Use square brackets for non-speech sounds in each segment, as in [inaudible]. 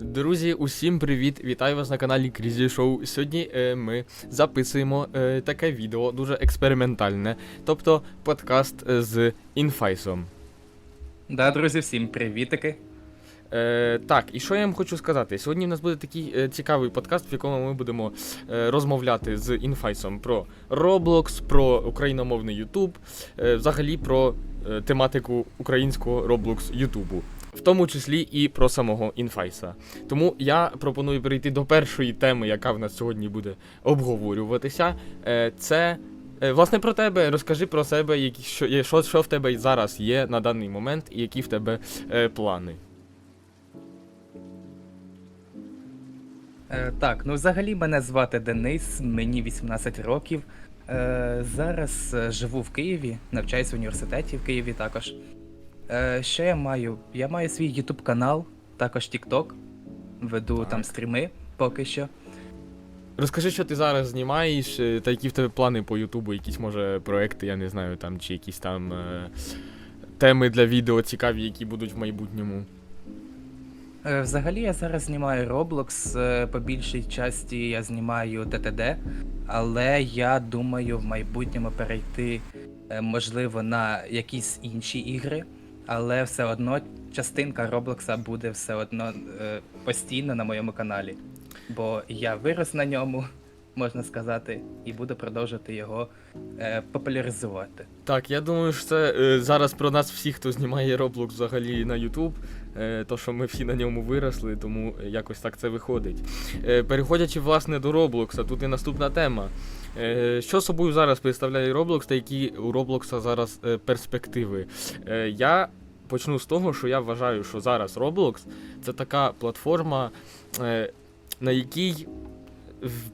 Друзі, усім привіт! Вітаю вас на каналі Крізі Шоу. Сьогодні е, ми записуємо е, таке відео дуже експериментальне, тобто подкаст е, з інфайсом. Да, друзі, всім привітики. Е, так, і що я вам хочу сказати? Сьогодні в нас буде такий е, цікавий подкаст, в якому ми будемо е, розмовляти з інфайсом про Roblox, про україномовний YouTube, е, взагалі про е, тематику українського Roblox Ютубу. В тому числі і про самого інфайса. Тому я пропоную перейти до першої теми, яка в нас сьогодні буде обговорюватися. Е, це е, власне про тебе. Розкажи про себе, які, що, що, що в тебе зараз є на даний момент, і які в тебе е, плани. Так, ну взагалі мене звати Денис, мені 18 років. Зараз живу в Києві, навчаюся в університеті в Києві також. Е, що я маю? Я маю свій YouTube канал, також TikTok. Веду Так. там стріми поки що. Розкажи, що ти зараз знімаєш, е, та які в тебе плани по Ютубу, якісь може проекти, я не знаю, там чи якісь там е, теми для відео цікаві, які будуть в майбутньому. Е, Взагалі я зараз знімаю Roblox, е, по більшій часті я знімаю DTD, але я думаю в майбутньому перейти, е, можливо, на якісь інші ігри, але все одно частинка Roblox буде все одно е, постійно на моєму каналі. Бо я вирос на ньому, можна сказати, і буду продовжувати його е, популяризувати. Так, я думаю, що це е, зараз про нас всіх, хто знімає Roblox взагалі на YouTube. Е, то, що ми всі на ньому виросли, тому якось так це виходить. Е, переходячи власне до Roblox, тут і наступна тема. Е, що собою зараз представляє Roblox та які у Roblox зараз е, перспективи? Я почну з того, що я вважаю, що зараз Roblox це така платформа, е, на якій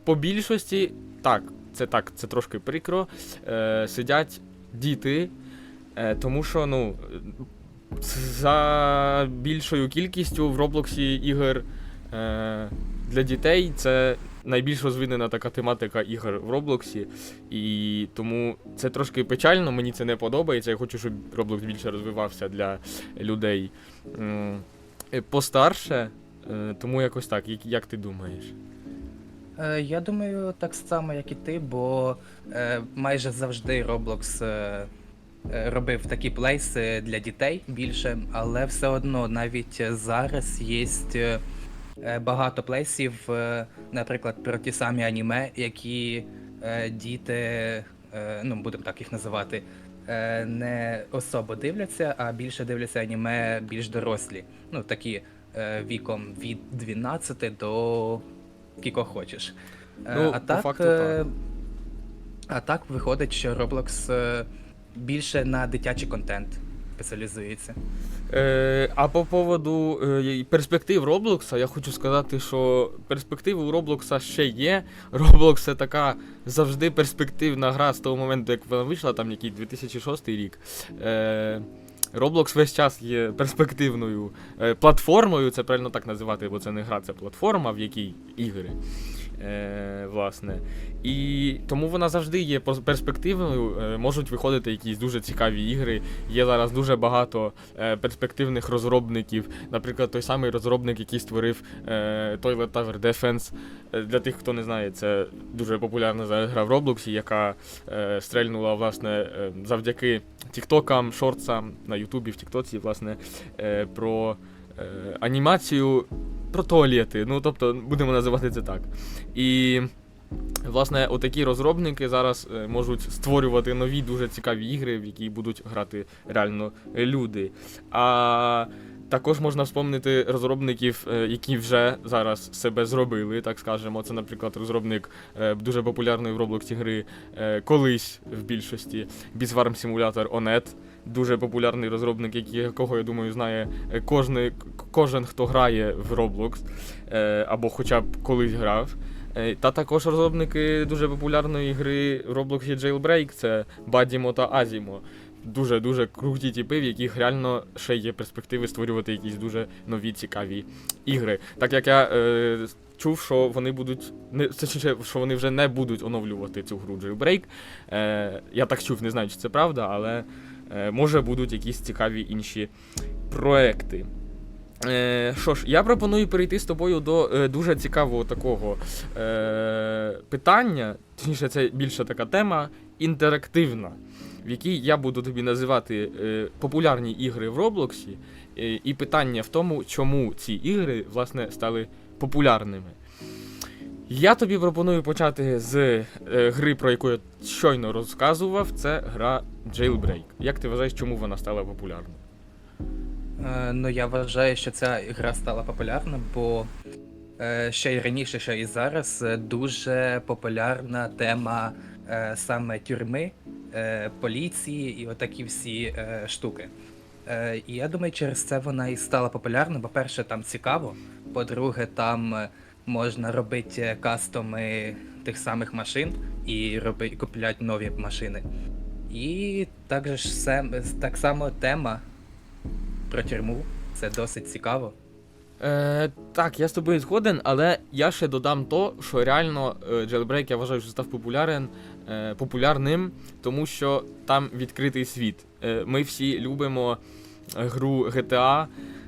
по більшості, так, це так, це трошки прикро, е, сидять діти, е, тому що, ну. За більшою кількістю в Роблоксі ігор для дітей це найбільш розвинена така тематика ігор в Роблоксі. І тому це трошки печально, мені це не подобається. Я хочу, щоб Роблокс більше розвивався для людей постарше. Е, тому якось так. Як, ти думаєш? Е, Я думаю, так само, як і ти, бо е, майже завжди Roblox робив такі плейси для дітей більше, але все одно навіть зараз є багато плейсів, е, наприклад, про ті самі аніме, які е, діти, е, ну будемо так їх називати, е, не особо дивляться, а більше дивляться аніме більш дорослі. Ну, такі е, віком від 12 до скільки хочеш. Е, Ну, а так, факту, е, так. а так виходить, що Roblox е, більше на дитячий контент спеціалізується. Е, а по поводу е, перспектив Роблокса, я хочу сказати, що перспективи у Роблокса ще є. [laughs] Roblox це така завжди перспективна гра з того моменту, як вона вийшла, там який 2006 рік. Е, Roblox весь час є перспективною е, платформою, це правильно так називати, бо це не гра, це платформа, в якій ігри. Е, власне. І тому вона завжди є перспективною. Е, можуть виходити якісь дуже цікаві ігри. Є зараз дуже багато е, перспективних розробників. Наприклад, той самий розробник, який створив е, Toilet Tower Defense. Е, Для тих, хто не знає, це дуже популярна зараз гра в Роблоксі, яка е, стрельнула власне е, завдяки тіктокам, шортсам на Ютубі, в Тіктоці, власне, е, про е, анімацію про туалети. Ну, тобто, будемо називати це так. І. Власне, отакі розробники зараз е, можуть створювати нові дуже цікаві ігри, в які будуть грати реально люди. А також можна вспомнити розробників, е, які вже зараз себе зробили, так скажемо. Це, наприклад, розробник дуже популярної в Roblox гри колись в більшості Bizwarm Simulator Onet. Дуже популярний розробник, якого, я думаю, знає кожний, кожен, хто грає в Roblox, е, або хоча б колись грав. Е, Та також розробники дуже популярної гри Roblox є Jailbreak, це Бадімо та Азімо. Дуже-дуже круті тіпи, в яких реально ще є перспективи створювати якісь дуже нові цікаві ігри. Так як я е, чув, що вони будуть не що вони вже не будуть оновлювати цю гру Jailbreak. Е, я так чув, не знаю, чи це правда, але е, може будуть якісь цікаві інші проекти. Е, що ж, я пропоную перейти з тобою до е, дуже цікавого такого е, питання. Точніше, це більше така тема інтерактивна, в якій я буду тобі називати е, популярні ігри в Роблоксі. Е, і питання в тому, чому ці ігри власне стали популярними. Я тобі пропоную почати з е, гри, про яку я щойно розказував. Це гра Jailbreak. Як ти вважаєш, чому вона стала популярною? Е, ну, я вважаю, що ця гра стала популярна, бо е, ще й раніше, що і зараз, е, дуже популярна тема саме тюрми, поліції і отакі всі штуки. І я думаю, через це вона і стала популярна. По-перше, там цікаво. По-друге, там можна робити кастоми тих самих машин і купляти нові машини. І також так само тема про тюрму. Це досить цікаво. Е, так, я з тобою згоден, але я ще додам то, що реально джелбрейк я вважаю, що став популярен, е, популярним, тому що там відкритий світ. Е, ми всі любимо гру GTA.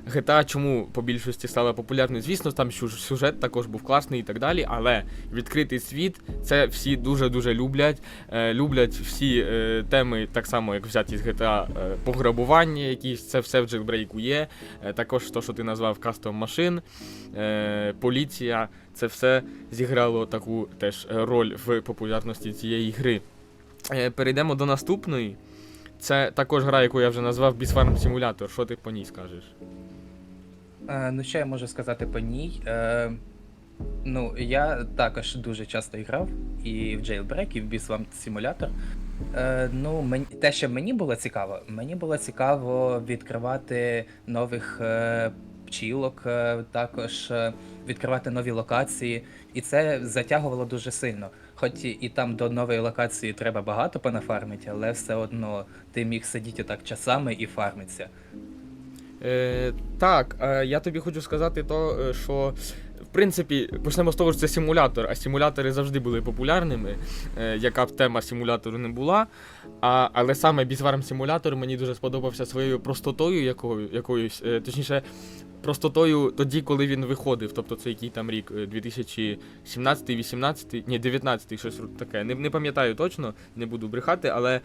GTA чому по більшості стала популярною? Звісно, там сюжет також був класний і так далі, але відкритий світ це всі дуже-дуже люблять. Е, люблять всі е, теми, так само як взяті з GTA, е, пограбування якісь, це все в Jailbreak є. Також то, що ти назвав кастом машин, поліція, це все зіграло таку теж роль в популярності цієї гри. Перейдемо до наступної. Це також гра, яку я вже назвав Beast Farm Simulator. Що ти по ній скажеш? Е, ну, що я можу сказати по ній? Е, ну, я також дуже часто грав і в Jailbreak, і в Beast Wars Simulator. Е, ну, те, що мені було цікаво, мені було цікаво відкривати нових е, пчілок, також відкривати нові локації. І це затягувало дуже сильно. Хоч і, і там до нової локації треба багато понафармити, але все одно ти міг сидіти так часами і фармитися. Е, так, е, я тобі хочу сказати то, е, що в принципі почнемо з того, що це симулятор, а симулятори завжди були популярними, е, яка б тема симулятору не була. А, але саме бізварм симулятор мені дуже сподобався своєю простотою, якою, якоюсь, е, точніше, простотою тоді, коли він виходив. Тобто це який там рік, е, 2017, 18, ні, 19, щось таке. Не, не пам'ятаю точно, не буду брехати, але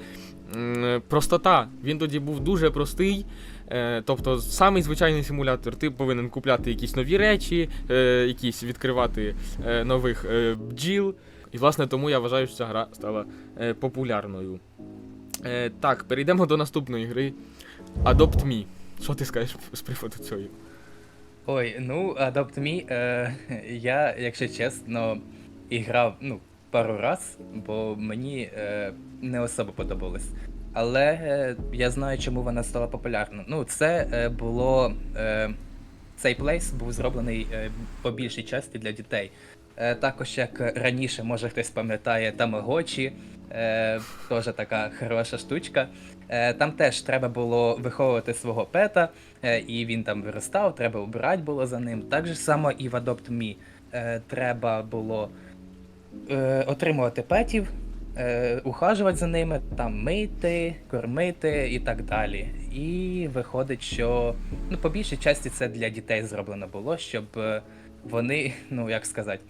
м, простота. Він тоді був дуже простий. Е, тобто, самий звичайний симулятор, ти повинен купляти якісь нові речі, е, якісь відкривати е, нових е, бджіл. І, власне, тому я вважаю, що ця гра стала е, популярною. Е, так, перейдемо до наступної гри Adopt Me. Що ти скажеш з приводу цього? Ой, ну, Adopt Me, е, [laughs] я, якщо чесно, іграв ну, пару раз, бо мені е, не особо подобалось. Але е, я знаю, чому вона стала популярною. Ну, це е, було. Е, цей плейс був зроблений е, по більшій часті для дітей. Е, також, як раніше, може хтось пам'ятає Тамагочі, е, теж така хороша штучка. Там теж треба було виховувати свого пета, і він там виростав, треба убирати було за ним. Так же само і в Adopt Me треба було отримувати петів, е, ухажувати за ними, там мити, кормити і так далі. І виходить, що ну, по більшій часті це для дітей зроблено було, щоб е, вони, ну як сказати,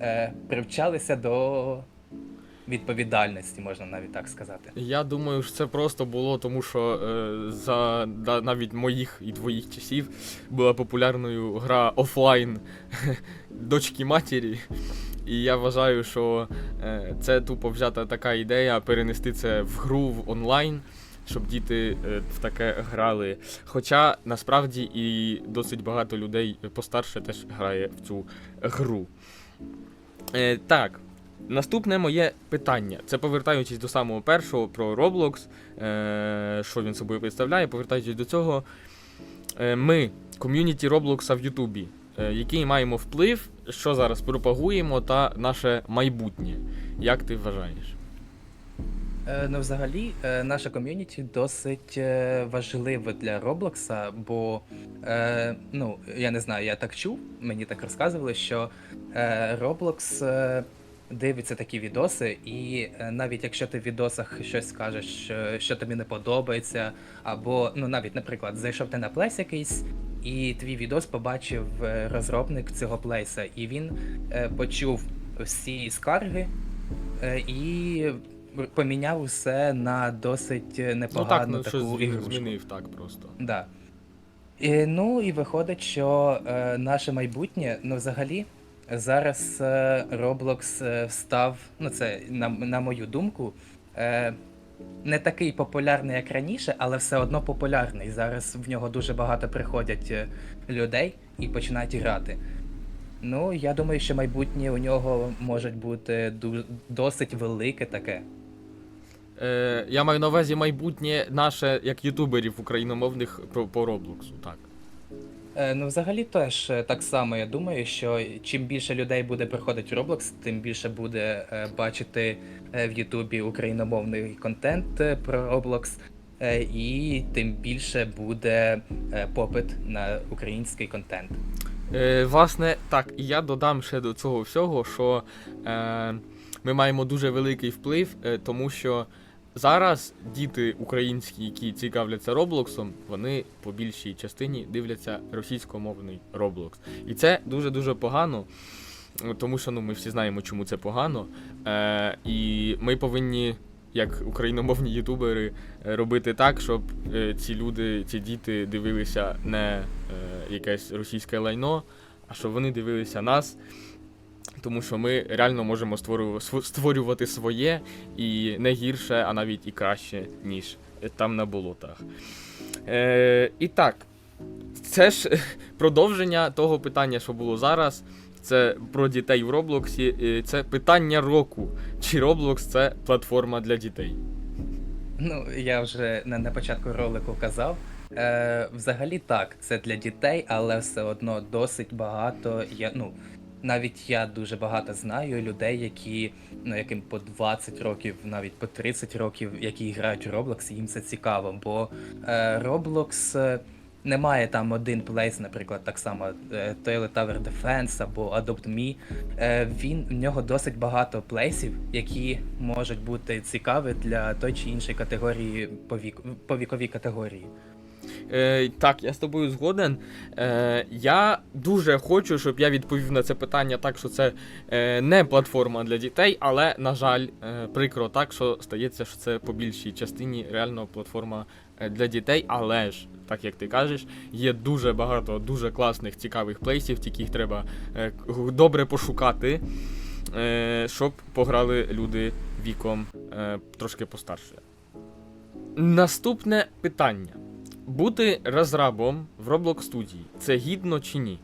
е, привчалися до відповідальності, можна навіть так сказати. Я думаю, що це просто було, тому що е, за да, навіть моїх і твоїх часів була популярною гра офлайн [laughs] дочки матері. І я вважаю, що е, це тупо взята така ідея перенести це в гру в онлайн, щоб діти е, в таке грали. Хоча насправді і досить багато людей постарше теж грає в цю гру. Е, так, Наступне моє питання. Це повертаючись до самого першого про Roblox, е, що він собою представляє, повертаючись до цього. Е, ми, ком'юніті Roblox в Ютубі, е, який маємо вплив, що зараз пропагуємо, та наше майбутнє. Як ти вважаєш? Е, Ну, взагалі, е, наша ком'юніті досить важлива важливе для Роблокса, бо е, ну, я не знаю, я так чув, мені так розказували, що е, Roblox е, дивиться такі відоси, і е, навіть якщо ти в відосах щось скажеш, що, що тобі не подобається, або, ну навіть, наприклад, зайшов ти на плейс якийсь, і твій відос побачив е, розробник цього плейса, і він е, почув всі скарги е, і поміняв усе на досить е, Ну так, непогану ну таку щось ігрушку. змінив так просто. Да. І, ну і виходить, що е, наше майбутнє, ну взагалі, зараз е, Roblox е, став, ну це на, на мою думку, е, не такий популярний, як раніше, але все одно популярний. Зараз в нього дуже багато приходять людей і починають грати. Ну, я думаю, що майбутнє у нього може бути досить велике таке. Е, я маю на увазі майбутнє наше як ютуберів україномовних по Роблоксу, так. Е, Ну, взагалі теж е, так само я думаю, що чим більше людей буде приходити в Roblox, тим більше буде е, бачити в Ютубі україномовний контент про Roblox, і тим більше буде попит на український контент. Е, власне, так, і я додам ще до цього всього, що е, ми маємо дуже великий вплив, тому що зараз діти українські, які цікавляться Роблоксом, вони по більшій частині дивляться російськомовний Роблокс. І це дуже-дуже погано. Тому що ну, ми всі знаємо, чому це погано. Е, і ми повинні, як україномовні ютубери, робити так, щоб е, ці люди, ці діти дивилися не е, якесь російське лайно, а щоб вони дивилися нас. Тому що ми реально можемо створювати своє і не гірше, а навіть і краще, ніж там на болотах. Е, і так, це ж [laughs] продовження того питання, що було зараз. Це про дітей в Роблоксі. Е, Це питання року. Чи Roblox це платформа для дітей? Ну, я вже на, на початку ролику казав. Е, взагалі так, це для дітей, але все одно досить багато. Я, ну, навіть я дуже багато знаю людей, які, ну, яким по 20 років, навіть по 30 років, які грають у Roblox, їм це цікаво, бо е, Roblox е, не має там один плейс, наприклад, так само е, Toilet Tower Defense або Adopt Me. Е, він в нього досить багато плейсів, які можуть бути цікаві для той чи іншої категорії по віковій категорії. Е, так, я з тобою згоден. Е, я дуже хочу, щоб я відповів на це питання так, що це е, не платформа для дітей, але, на жаль, е, прикро так, що стається, що це по більшій частині реально платформа е, для дітей, але ж, так як ти кажеш, є дуже багато дуже класних, цікавих плейсів, тільки їх треба е, добре пошукати, е, щоб пограли люди віком е, трошки постарше. Наступне питання. Бути розрабом в Roblox студії це гідно чи ні?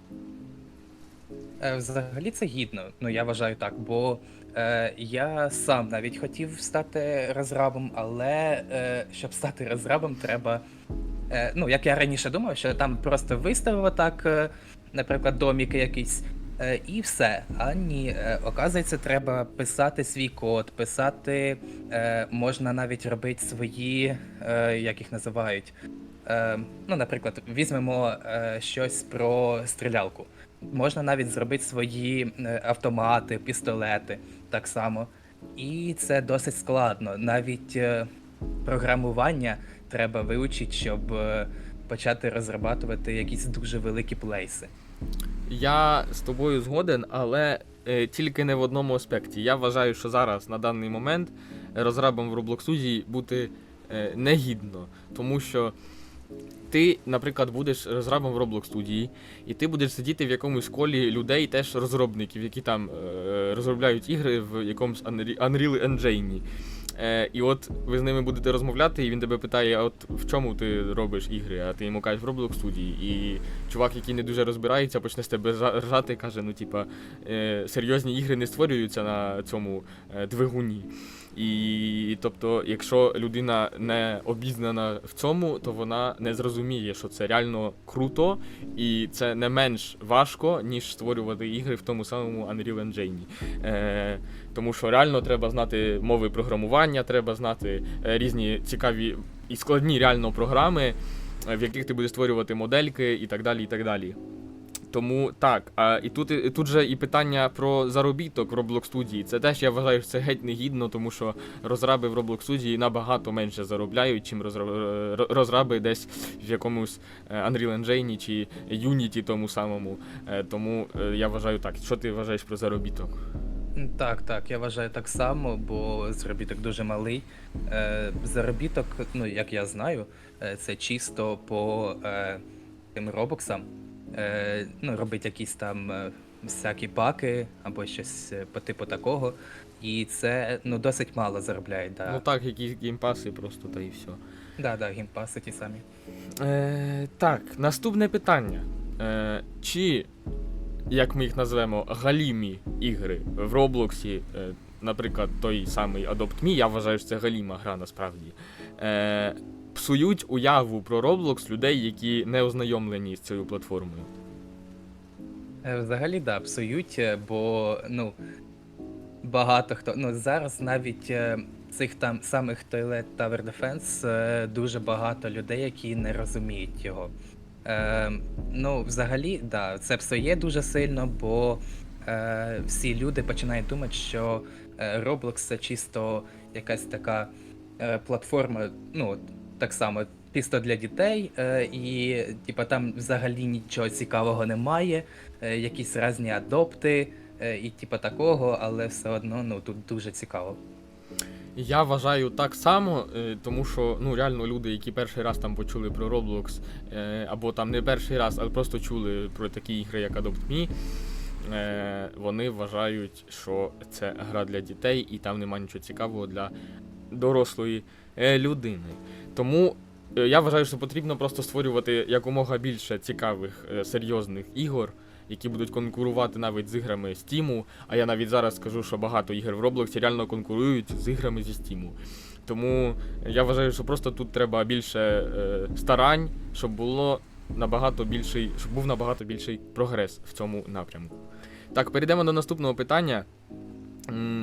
Е, Взагалі це гідно, ну я вважаю так, бо е, я сам навіть хотів стати розрабом, але е, щоб стати розрабом, треба. Е, ну, як я раніше думав, що там просто виставив так, е, наприклад, доміки якісь, е, і все. А ні, е, оказується, треба писати свій код, писати, е, можна навіть робити свої, е, як їх називають. Е, ну, наприклад, візьмемо е, щось про стрілялку. Можна навіть зробити свої е, автомати, пістолети так само. І це досить складно. Навіть програмування треба вивчити, щоб почати розрабатувати якісь дуже великі плейси. Я з тобою згоден, але тільки не в одному аспекті. Я вважаю, що зараз на даний момент розрабом в Roblox бути негідно, тому що. Ти, наприклад, будеш розрабом в Roblox студії, і ти будеш сидіти в якомусь колі людей, теж розробників, які там е, розробляють ігри в якомусь Unreal Engine. Е, і от ви з ними будете розмовляти, і він тебе питає, а от в чому ти робиш ігри, а ти йому кажеш в Roblox студії. І чувак, який не дуже розбирається, почне з тебе ржати каже: ну, типа, е, серйозні ігри не створюються на цьому е, двигуні. І тобто, якщо людина не обізнана в цьому, то вона не зрозуміє, що це реально круто, і це не менш важко, ніж створювати ігри в тому самому Unreal Engine. Е, тому що реально треба знати мови програмування, треба знати е, різні цікаві і складні реально програми, е, в яких ти будеш створювати модельки і так далі. і так далі. Тому так. А, і тут, і тут же і питання про заробіток в Roblox студії. Це теж я вважаю, що це геть негідно, тому що розраби в Roblox студії набагато менше заробляють, чим розра- розраби десь в якомусь е, Unreal Engine чи Unity тому самому. Е, Тому е, я вважаю так. Що ти вважаєш про заробіток? Так, так, я вважаю так само, бо заробіток дуже малий. Е, заробіток, ну як я знаю, це чисто по е, тим робоксам. Е, ну, робить якісь там е, всякі паки або щось е, по типу такого. І це ну, досить мало заробляє, да. Ну так, якісь геймпаси просто та і все. Да, да, геймпаси ті самі. Е, так, наступне питання. Е, чи, як ми їх назвемо, галімі ігри в Роблоксі, е, наприклад, той самий Adopt Me, я вважаю, що це галіма гра насправді. Е, псують уяву про Roblox людей, які не ознайомлені з цією платформою. Е, Взагалі, да, псують, е, бо ну багато хто. Ну зараз навіть е, цих там самих Toilet Tower Defense дуже багато людей, які не розуміють його. Е, ну, взагалі, да, це псує дуже сильно, бо е, всі люди починають думати, що Roblox це чисто якась така е, платформа, ну, так само, чисто для дітей, е, і типа там взагалі нічого цікавого немає е, якісь різні адопти е, і типа такого, але все одно ну тут дуже цікаво. Я вважаю так само, тому що ну реально люди, які перший раз там почули про Roblox, або там не перший раз, але просто чули про такі ігри, як Adopt Me, е, вони вважають, що це гра для дітей і там нема нічого цікавого для дорослої людини. Тому е, я вважаю, що потрібно просто створювати якомога більше цікавих е, серйозних ігор. Які будуть конкурувати навіть з іграми Steam, а я навіть зараз скажу, що багато ігор в Roblox реально конкурують з іграми зі Steam. Тому я вважаю, що просто тут треба більше е, старань, щоб було набагато більший, щоб був набагато більший прогрес в цьому напрямку. Так, перейдемо до наступного питання.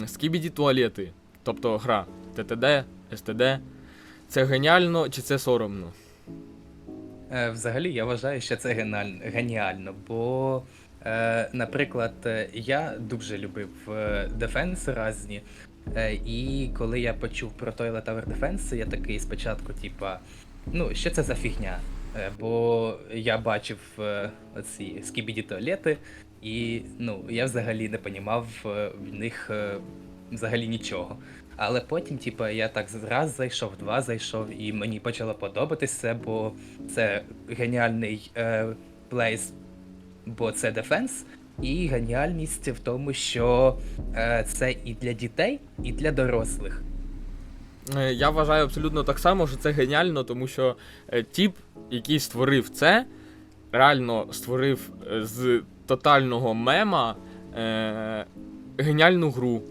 Скібіді туалети, тобто гра ТТД, СТД. Це геніально чи це соромно? Е, Взагалі, я вважаю, що це геніально, геніально бо, е, наприклад, е, я дуже любив дефенси різні. Е, і коли я почув про Toilet Tower Defense, я такий спочатку, типа, ну, що це за фігня? Бо я бачив е, оці скібіді туалети, і ну, я взагалі не понімав в них взагалі нічого. Але потім, типу, я так раз зайшов, два зайшов, і мені почало подобатись це, бо це геніальний е, плейс, бо це дефенс, і геніальність в тому, що е, це і для дітей, і для дорослих. Е, Я вважаю абсолютно так само, що це геніально, тому що е, тіп, який створив це, реально створив е, з тотального мема е, геніальну гру.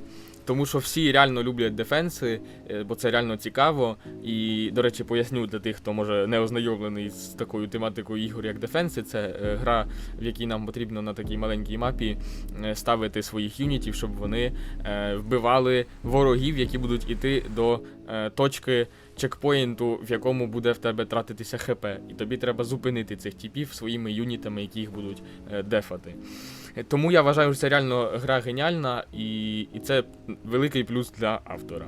Тому що всі реально люблять дефенси, е, бо це реально цікаво. І, до речі, поясню для тих, хто може не ознайомлений з такою тематикою ігор, як дефенси. Це е, гра, в якій нам потрібно на такій маленькій мапі е, ставити своїх юнітів, щоб вони вбивали ворогів, які будуть іти до точки чекпоінту, в якому буде в тебе тратитися ХП. І тобі треба зупинити цих типів своїми юнітами, які їх будуть е, дефати. Е, Тому я вважаю, що це реально гра геніальна, і, і це великий плюс для автора.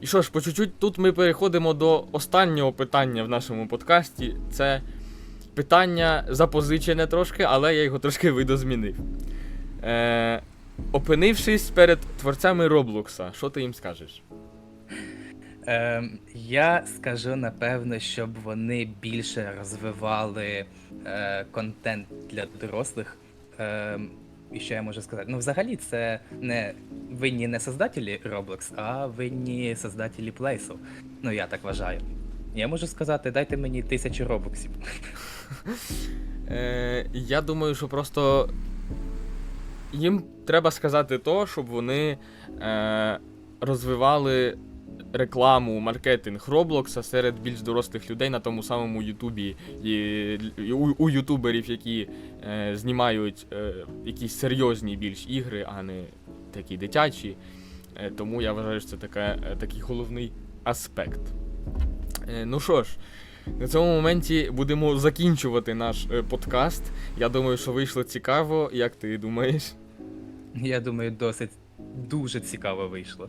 І що ж, по чуть-чуть тут ми переходимо до останнього питання в нашому подкасті. Це питання запозичене трошки, але я його трошки видозмінив. Е, опинившись перед творцями Роблокса, що ти їм скажеш? Е, я скажу напевно, щоб вони більше розвивали е, контент для дорослих. Е, і що я можу сказати? Ну, взагалі, це не винні не создателі Roblox, а винні создателі плейсу. Ну, я так вважаю. Я можу сказати, дайте мені тисячу робоксів. [laughs] Е, я думаю, що просто їм треба сказати то, щоб вони е, розвивали рекламу, маркетинг Роблокса серед більш дорослих людей на тому самому Ютубі. І, і у, у ютуберів, які е, знімають е, якісь серйозні більш ігри, а не такі дитячі. Е, тому я вважаю, що це така, е, такий головний аспект. Е, ну що ж. На цьому моменті будемо закінчувати наш е, подкаст. Я думаю, що вийшло цікаво. Як ти думаєш? Я думаю, досить дуже цікаво вийшло.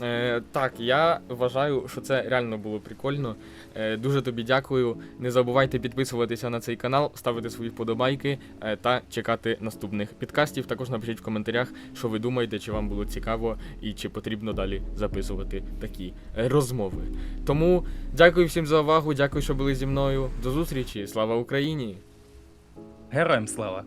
Е, так, я вважаю, що це реально було прикольно. Е, дуже тобі дякую. Не забувайте підписуватися на цей канал, ставити свої вподобайки е, та чекати наступних підкастів. Також напишіть в коментарях, що ви думаєте, чи вам було цікаво і чи потрібно далі записувати такі е, розмови. Тому дякую всім за увагу, дякую, що були зі мною. До зустрічі! Слава Україні! Героям слава!